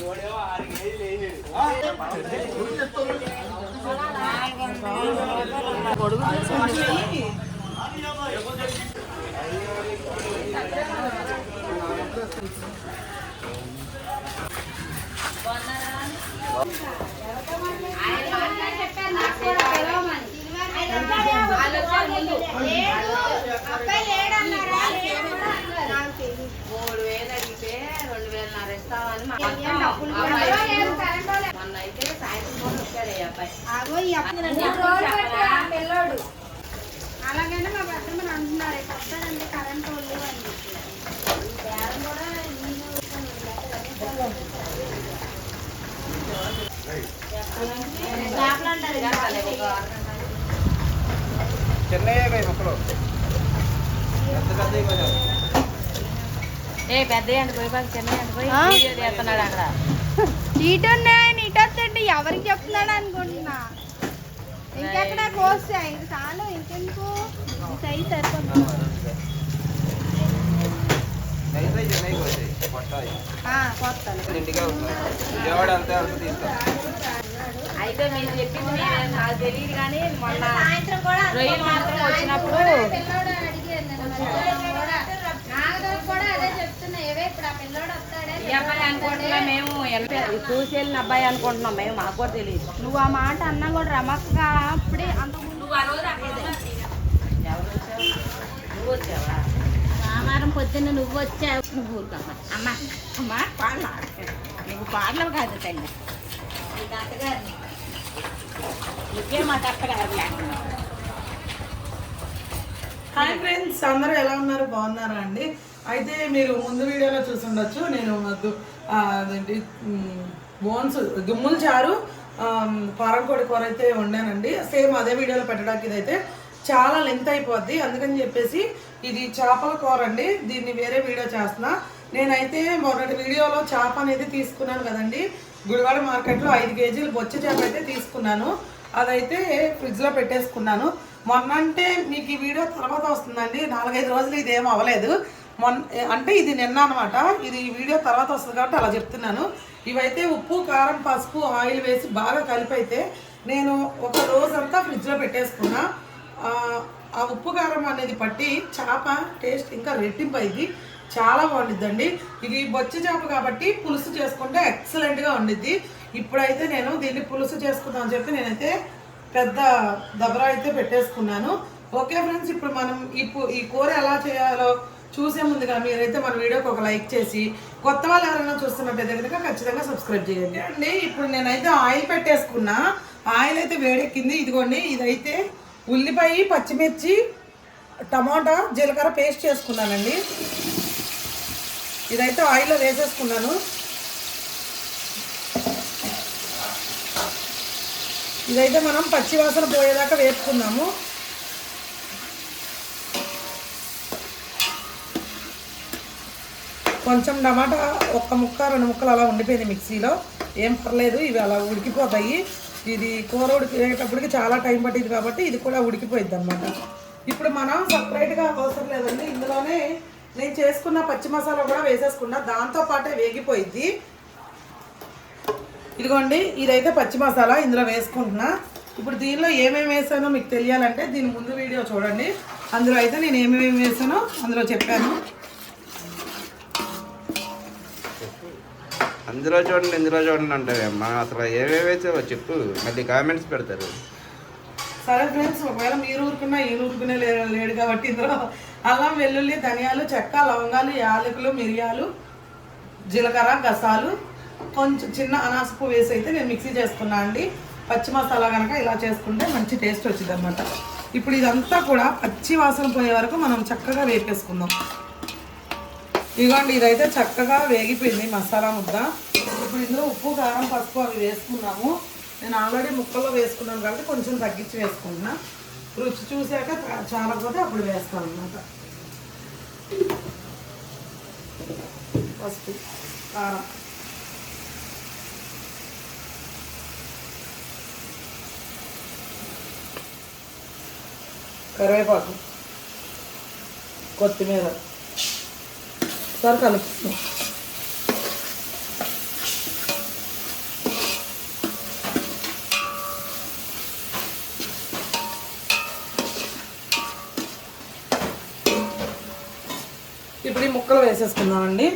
మూడు ఇస్తామని మా మొన్న అలాగైనా మా అంటున్నారు వస్తారండి కరెంట్ వాళ్ళు అని బేరం కూడా మొక్కలు? పెద్ద కొంచెం పెద్ద అండి పోయి పక్క చిన్న అండి పోయి ఆ? వీడియో తీస్తున్నాడు అక్కడ ఇటున్నాయని ఇటొద్దండి ఎవరికి చెప్తున్నాడు అనుకుంటున్నా? ఇంకెక్కడ కోస్తే ఇది చాలు ఇంకెందుకు? సైజ్ సరిపోతుంది. అయితే మీరు చెప్పింది నాకు తెలియదు కానీ మొన్న సాయంత్రం కూడా రొయ్యలు మాత్రం వచ్చినప్పుడు పిల్లోడు అడిగాను నేను మధ్యాహ్నం కూడా. నాగదోడు కూడా అదే చెప్తున్నా ఏవే ఇప్పుడు ఆ పిల్లోడు వస్తాడే ఈ అబ్బాయి అనుకుంటున్నా మేము వెళ్ళి- చూసి వెళ్ళిన అబ్బాయి అనుకుంటున్నాం మేము మాకు కూడా తెలియదు నువ్వు ఆ మాట అన్నా కూడా రమక్కగా అప్పుడే అంత నువ్వు వచ్చావా? సోమవారం పొద్దున్న నువ్వు వచ్చావు. నువ్వు ఊరుకోమ్మా అమ్మ. అమ్మ పాడల నువ్వు పాడలేవు కాదు తల్లి. నువ్వే మా అత్తగారు హాయ్ ఫ్రెండ్స్ అందరూ ఎలా ఉన్నారు? బాగున్నారా అండి? అయితే మీరు ముందు వీడియోలో చూసుండొచ్చు. నేను మద్దు అదేంటి బోన్స్ దుమ్ముల చారు పారంకోడి కూర అయితే వండానండి. సేమ్ అదే వీడియోలో పెట్టడానికి ఇదైతే చాలా లెంత్ అయిపోద్ది. అందుకని చెప్పేసి ఇది చేపల కూర అండి. దీన్ని వేరే వీడియో చేస్తున్నా. నేనైతే మొన్నటి వీడియోలో చేప అనేది తీసుకున్నాను కదండి. గుడివాడ మార్కెట్లో ఐదు కేజీలు బొచ్చ చేప అయితే తీసుకున్నాను. అదైతే ఫ్రిడ్జ్లో పెట్టేసుకున్నాను. మొన్న అంటే మీకు ఈ వీడియో తర్వాత వస్తుందండి. నాలుగైదు రోజులు ఇదేం అవ్వలేదు. మొన్న అంటే ఇది నిన్న అనమాట ఇది వీడియో తర్వాత వస్తుంది కాబట్టి అలా చెప్తున్నాను. ఇవైతే ఉప్పు కారం పసుపు ఆయిల్ వేసి బాగా కలిపి అయితే నేను ఒక రోజంతా ఫ్రిడ్జ్లో పెట్టేసుకున్నా. ఆ, ఉప్పు కారం అనేది పట్టి చేప టేస్ట్ ఇంకా రెట్టింపు అయింది చాలా బాగుండిద్దండి. ఇది బొచ్చి చేప కాబట్టి పులుసు చేసుకుంటే ఎక్సలెంట్గా ఉండిద్ది. ఇప్పుడైతే నేను దీన్ని పులుసు చేసుకుందాం అని చెప్పి నేనైతే పెద్ద దబరా అయితే పెట్టేసుకున్నాను. ఓకే ఫ్రెండ్స్ ఇప్పుడు మనం ఇప్పుడు ఈ కూర ఎలా చేయాలో చూసే ముందుగా మీరైతే మన వీడియోకి ఒక లైక్ చేసి కొత్త వాళ్ళు ఎవరైనా చూస్తున్నట్టయితే కనుక ఖచ్చితంగా సబ్స్క్రైబ్ చేయండి. అండి ఇప్పుడు నేనైతే ఆయిల్ పెట్టేసుకున్నా. ఆయిల్ అయితే వేడెక్కింది. ఇదిగోండి ఇదైతే ఉల్లిపాయ పచ్చిమిర్చి టమాటా జీలకర్ర పేస్ట్ చేసుకున్నానండి. ఇదైతే ఆయిల్లో వేసేసుకున్నాను. ఇదైతే మనం పచ్చి వాసన పోయేదాకా వేసుకున్నాము కొంచెం టమాటా ఒక్క ముక్క రెండు ముక్కలు అలా ఉండిపోయింది మిక్సీలో. ఏం పర్లేదు ఇవి అలా ఉడికిపోతాయి. ఇది కూర ఉడికేటప్పటికి చాలా టైం పట్టింది కాబట్టి ఇది కూడా ఉడికిపోయింది అనమాట ఇప్పుడు మనం సపరేట్గా అవసరం లేదండి. ఇందులోనే నేను చేసుకున్న పచ్చి మసాలా కూడా వేసేసుకున్నా. దాంతో పాటే వేగిపోయింది ఇదిగోండి ఇదైతే పచ్చి మసాలా ఇందులో వేసుకుంటున్నా. ఇప్పుడు దీనిలో ఏమేమి వేసానో మీకు తెలియాలంటే దీని ముందు వీడియో చూడండి. అందులో అయితే నేను ఏమేమి వేసానో అందులో చెప్పాను. అందులో చూడండి ఇందులో చూడండి అంటావేమ్మా అసలు ఏవేవైతే చెప్పు. మళ్ళీ కామెంట్స్ పెడతారు. సరే ఫ్రెండ్స్ ఒకవేళ మీరు ఊరుకున్నా ఈయన ఊరుకునే లేడు కాబట్టి ఇందులో అల్లం వెల్లుల్లి ధనియాలు చెక్క లవంగాలు యాలకులు మిరియాలు జీలకర్ర గసాలు కొంచెం చిన్న అనాసపు వేసి అయితే నేను మిక్సీ చేసుకున్నా అండి. పచ్చి మసాలా కనుక ఇలా చేసుకుంటే మంచి టేస్ట్ వచ్చింది అనమాట ఇప్పుడు ఇదంతా కూడా పచ్చి వాసన పోయే వరకు మనం చక్కగా వేపేసుకుందాం. ఇదిగోండి ఇదైతే చక్కగా వేగిపోయింది మసాలా ముద్ద. ఇప్పుడు ఇందులో ఉప్పు కారం పసుపు అవి వేసుకున్నాము. నేను ఆల్రెడీ ముక్కల్లో వేసుకున్నాను కాబట్టి కొంచెం తగ్గించి వేసుకుంటున్నా. రుచి చూశాక చాలా చాలకపోతే అప్పుడు వేస్తాను అనమాట పసుపు కారం. కరివేపాకు కొత్తిమీర. ఒకసారి కలుపుతాం ఇప్పుడు ఈ ముక్కలు వేసేసుకుందామండి.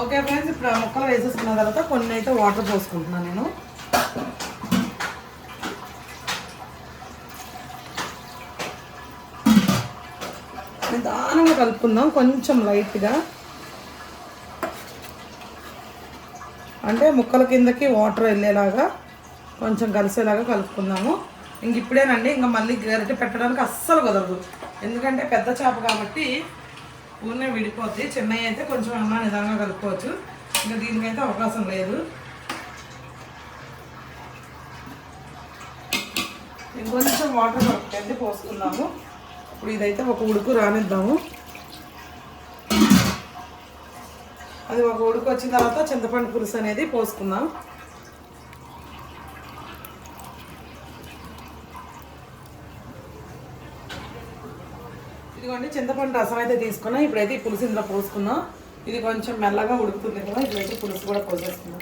ఓకే ఫ్రెండ్స్ ఇప్పుడు ఆ ముక్కలు వేసేసుకున్న తర్వాత కొన్ని అయితే వాటర్ పోసుకుంటున్నాను నేను. నిదానంగా కలుపుకుందాం కొంచెం లైట్గా. అంటే ముక్కల కిందకి వాటర్ వెళ్ళేలాగా కొంచెం కలిసేలాగా కలుపుకుందాము. ఇంక ఇప్పుడేనండి ఇంకా మళ్ళీ గరిటె పెట్టడానికి అస్సలు కుదరదు. ఎందుకంటే పెద్ద చేప కాబట్టి ఊరినే విడిపోద్ది. చెన్నై అయితే కొంచెం అన్నా నిదానంగా కలుపుకోవచ్చు. ఇంకా దీనికైతే అవకాశం లేదు. ఇంకొంచెం వాటర్ అయితే పోసుకుందాము. ఇప్పుడు ఇదైతే ఒక ఉడుకు రానిద్దాము. అది ఒక ఉడుకు వచ్చిన తర్వాత చింతపండు పులుసు అనేది పోసుకుందాం. ఇదిగోండి చింతపండు రసం అయితే తీసుకున్నాం. ఇప్పుడైతే ఈ పులుసు ఇందులో పోసుకున్నాం ఇది కొంచెం మెల్లగా ఉడుకుతుంది కదా ఇప్పుడైతే పులుసు కూడా పోసేసుకున్నాం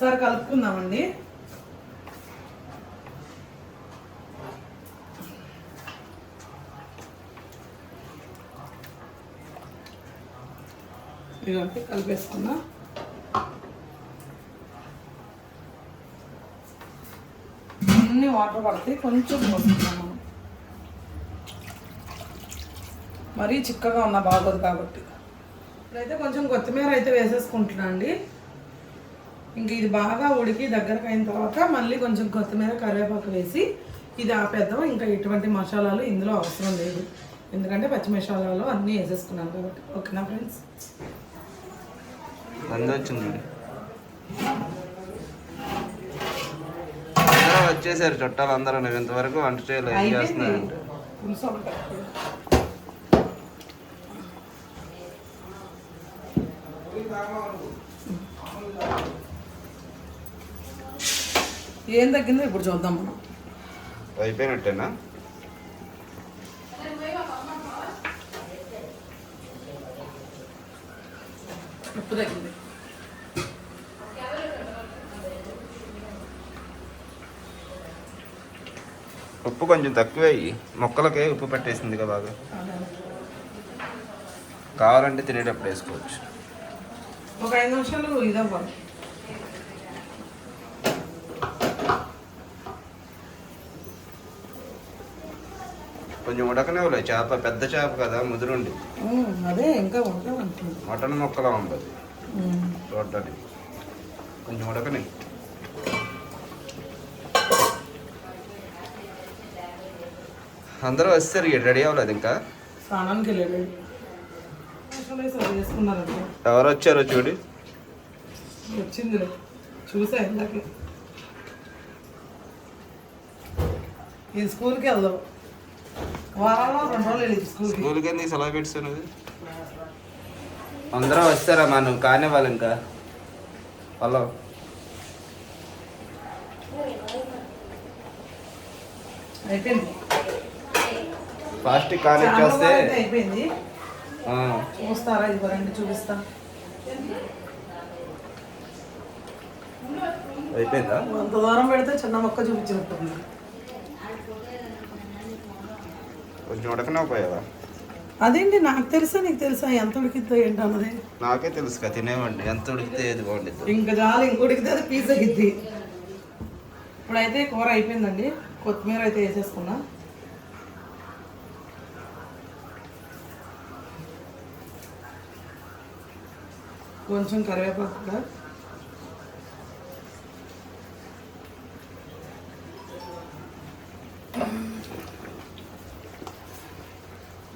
ఒకసారి కలుపుకుందామండి. ఇదంటే కలిపేసుకుందాం. అన్ని వాటర్ పడతాయి కొంచెం పోసుకుందాం మనం. మరీ చిక్కగా ఉన్న బాగోదు కాబట్టి. ఇప్పుడైతే కొంచెం కొత్తిమీర అయితే వేసేసుకుంటున్నాను అండి. ఇంక ఇది బాగా ఉడికి దగ్గరకు అయిన తర్వాత మళ్ళీ కొంచెం కొత్తిమీర కరివేపాకు వేసి ఇది ఆపేద్దాం. ఇంకా ఎటువంటి మసాలాలు ఇందులో అవసరం లేదు. ఎందుకంటే పచ్చి మసాలాలు అన్నీ వేసేసుకున్నాను కాబట్టి. ఓకేనా ఫ్రెండ్స్? వచ్చేసారు. చుట్టాలు అందరూ. ఇంతవరకు వంట చేయలేదు. ఏం ఏం తగ్గిందో ఇప్పుడు చూద్దాం. మనం అయిపోయినట్టేనా? ఉప్పు తగ్గింది. ఉప్పు కొంచెం తక్కువ అయ్యి. మొక్కలకే ఉప్పు పెట్టేసింది కదా బాగా. కావాలంటే తినేటప్పుడు వేసుకోవచ్చు. ఒక ఐదు నిమిషాలు ఇదవ్వాలి. కొంచెం ఉడకనివ్వలే చేప పెద్ద చేప కదా ముదురుండి. అదే ఇంకా మటన్ మొక్కలా ఉండదు. చూడటానికి కొంచెం ఉడకని. అందరూ వస్తారు రెడీ అవ్వలేదు ఇంకా? ఎవరు వచ్చారో చూడు. వచ్చింది. చూసా ఇందాకే. ఇది స్కూల్కి వెళ్దాం. వారంలో రెండు రోజులు వెళ్ళి స్కూల్కి. స్కూల్కి ఎందుకు సెలవు పెట్టాను అందరూ వస్తారమ్మా నువ్వు కానివ్వాలి ఇంకా? హలో. అయిపోయింది. ఫాస్ట్ కానిచ్చి వస్తే చాలా అయితే అయిపోయింది. ఆ, చూస్తారా ఇది రండి చూపిస్తా. అయిపోయిందా? అంత దూరం పెడితే చిన్న మొక్క చూపించినట్టుంది. కొంచెం ఉడకనే పోయావా అదేంటి నాకు తెలుసా నీకు తెలుసా ఎంత ఉడికిద్దో ఏంటి అన్నది? నాకే తెలుసు కదా తినేవండి ఎంత ఉడికితే ఏది బాగుండిద్ది. ఇంకా చాలు ఇంక ఉడికితే అది పీస్ అయ్యిద్ది ఇప్పుడైతే కూర అయిపోయిందండి. కొత్తిమీర అయితే వేసేసుకున్నా. కొంచెం కరివేపాకు కూడా.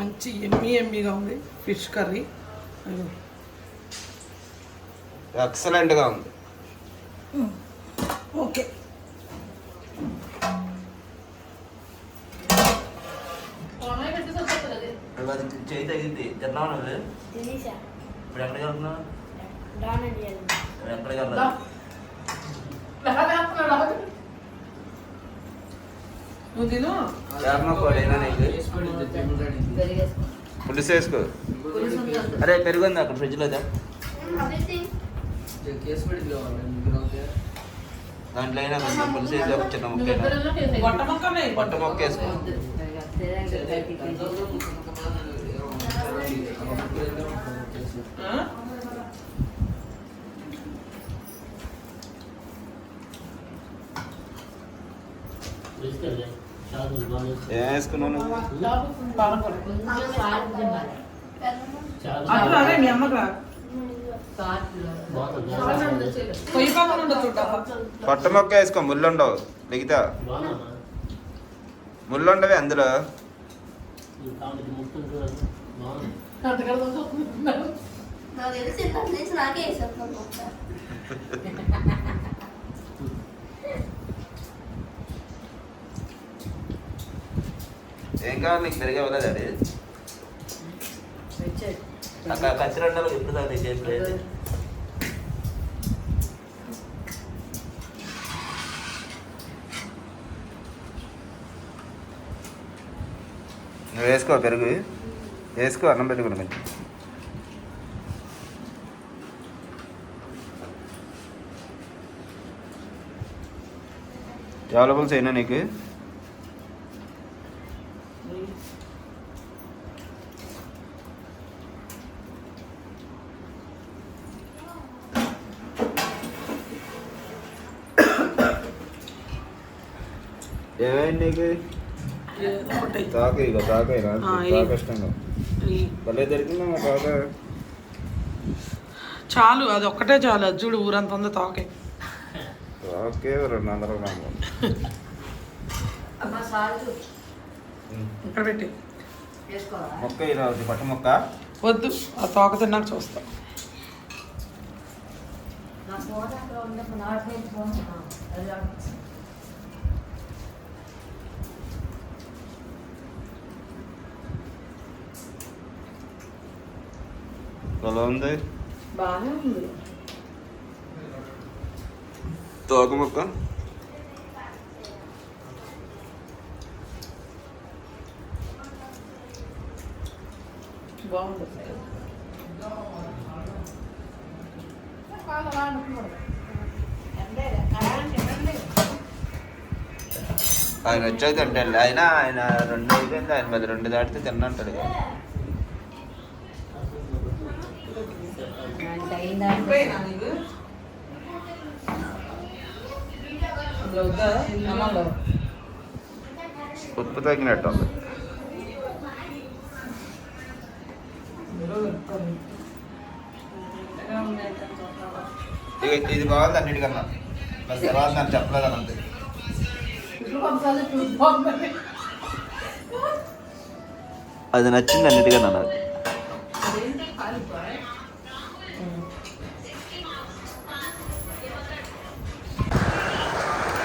మంచి ఎమ్మీ ఎమ్మీగా ఉంది ఫిష్ కర్రీ. ఎక్సలెంట్గా ఉంది. ఓకే. చేయి తగ్గింది తిన్నావు నువ్వు? ఇప్పుడు ఎక్కడికి వెళ్తున్నావు? ఎక్కడికి వెళ్ళాలి? నువ్వు తిను పులుసు వేసుకో అరే పెరుగుంది అక్కడ ఫ్రిడ్జ్లో దా. దాంట్లో అయినా కొంచెం పులుసు వేసి ఒక చిన్న ముక్క అయినా. బొట్ట మొక్క వేసుకో ఆ? ఏం వేసుకున్నావు నువ్వు అట్లా అదే మీ అమ్మకి పట్టు మొక్క వేసుకో ముళ్ళుండవు. మిగతా ముళ్ళుండవి అందులో. నాకు తెలిసి నాకే వేసాను ఏం కావాలి నీకు పెరిగే ఇవ్వలేదు అది. అక్కడ కచ్చిరండలు ఎప్పుడు దాన్ని చేసి నువ్వు వేసుకో పెరుగు. వేసుకో అన్నం పెట్టుకుని కొంచెం. అవైలబుల్స్ అయినా నీకు? తాక ఇక ఈ- భలే తాక. చాలు అది ఒక్కటే చాలు. అది చూడు ఊరంత ఉంది తాకే. తాకే రెండు వందల గ్రాములు ఇక్కడ పెట్టి. మొక్క ఇలా పట్టు మొక్క? వద్దు ఆ తోక తిన్నాక చూస్తా. ఎలా ఉంది బాగానే ఉంది తోక మొక్క బాగుంది ఆయన వచ్చాక తింటాడు ఆయన ఆయన రెండు అయిపోయింది ఆయన మీద రెండు దాటితే తిన్నంటాడు కదా ఉప్పు తగ్గినట్టు ఉంది. ఇందులో పెట్టుకోండి. ఇక ఇది బాగుంది అన్నిటికన్నా. మరి తర్వాత నాకు చెప్పలేదు అని అంతే అది నచ్చింది అన్నిటికన్నా నాకు.